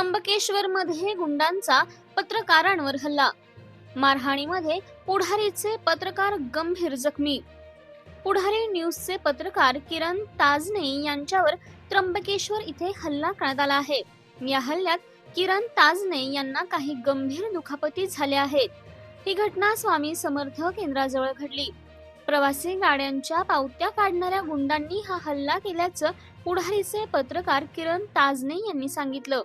त्र्यंबकेश्वर मध्ये गुंडांचा पत्रकारांवर हल्ला. मारहाणीमध्ये पुढारीचे पत्रकार गंभीर जखमी. पुढारी न्यूजचे पत्रकार किरण ताजने यांच्यावर त्र्यंबकेश्वर इथे हल्ला करण्यात आला आहे. या हल्ल्यात किरण ताजने यांना काही गंभीर दुखापती झाल्या आहेत. ही घटना स्वामी समर्थ केंद्राजवळ घडली. प्रवासी गाड्यांच्या पावत्या काढणाऱ्या गुंडांनी हा हल्ला केल्याचं पुढारीचे पत्रकार किरण ताजने यांनी सांगितलं.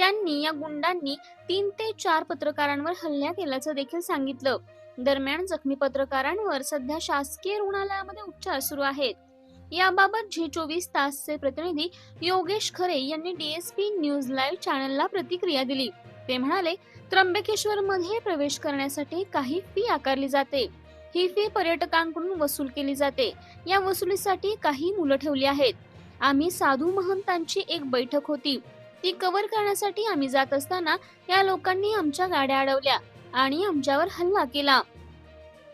त्यांनी या गुंडांनी तीन ते चार पत्रकारांवर हल्ला केल्याचं देखील सांगितलं. दरम्यान जखमी पत्रकारांवर सध्या शासकीय रुग्णालयामध्ये उपचार सुरू आहेत. याबाबत झी चोवीस तासचे प्रतिनिधी योगेश खरे यांनी डीएसपी न्यूज लाईव्ह चॅनलला प्रतिक्रिया दिली. ते म्हणाले त्र्यंबकेश्वर मध्ये प्रवेश करण्यासाठी काही फी आकारली जाते. ही फी पर्यटकांकडून वसूल केली जाते. या वसुलीसाठी काही मुलं ठेवली आहेत. आम्ही साधू महंतांची एक बैठक होती. ती कव्हर करण्यासाठी आम्ही जात असताना या लोकांनी आमच्या गाड्या अडवल्या आणि आमच्यावर हल्ला केला.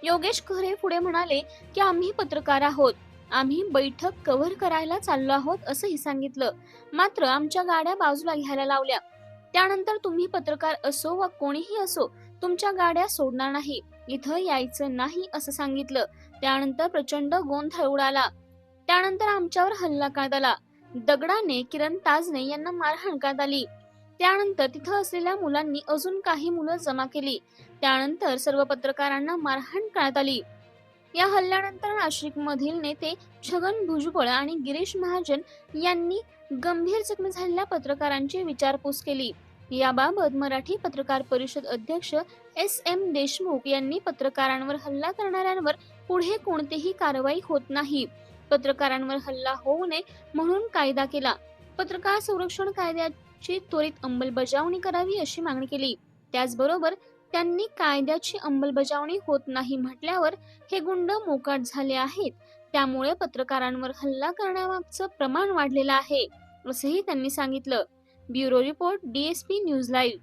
योगेश खरे पुढे म्हणाले की आम्ही पत्रकार आहोत. आम्ही बैठक कव्हर करायला चाललो आहोत असंही सांगितलं. मात्र आमच्या गाड्या बाजूला घ्यायला लावल्या. त्यानंतर तुम्ही पत्रकार असो वा कोणीही असो तुमच्या गाड्या सोडणार नाही. इथं यायचं नाही असं सांगितलं. त्यानंतर प्रचंड गोंधळ उडाला. त्यानंतर आमच्यावर हल्ला करण्यात आला. दगडाने किरण ताजने यांना मारहाण करण्यात आली. त्यानंतर तिथं असलेल्या मुलांनी अजून काही मुलं जमा केली. त्यानंतर सर्व पत्रकारांना मारहाण करण्यात आली. या हल्ल्यानंतर नाशिक मधील नेते छगन भुजबळ आणि गिरीश महाजन यांनी गंभीर जखमी झालेल्या पत्रकारांची विचारपूस केली. याबाबत मराठी पत्रकार परिषद अध्यक्ष एस एम देशमुख यांनी पत्रकारांवर हल्ला करणाऱ्यांवर पुढे कोणतीही कारवाई होत नाही. पत्रकारांवर हल्ला होऊ नये म्हणून कायदा केला. पत्रकार संरक्षण कायद्याची त्वरित अंमलबजावणी करावी अशी मागणी केली. त्याचबरोबर त्यांनी कायद्याची अंमलबजावणी होत नाही म्हटल्यावर हे गुंड मोकाट झाले आहेत. त्यामुळे पत्रकारांवर हल्ला करण्यामागचं प्रमाण वाढलेलं आहे असंही त्यांनी सांगितलं. Bureau report DSP news live.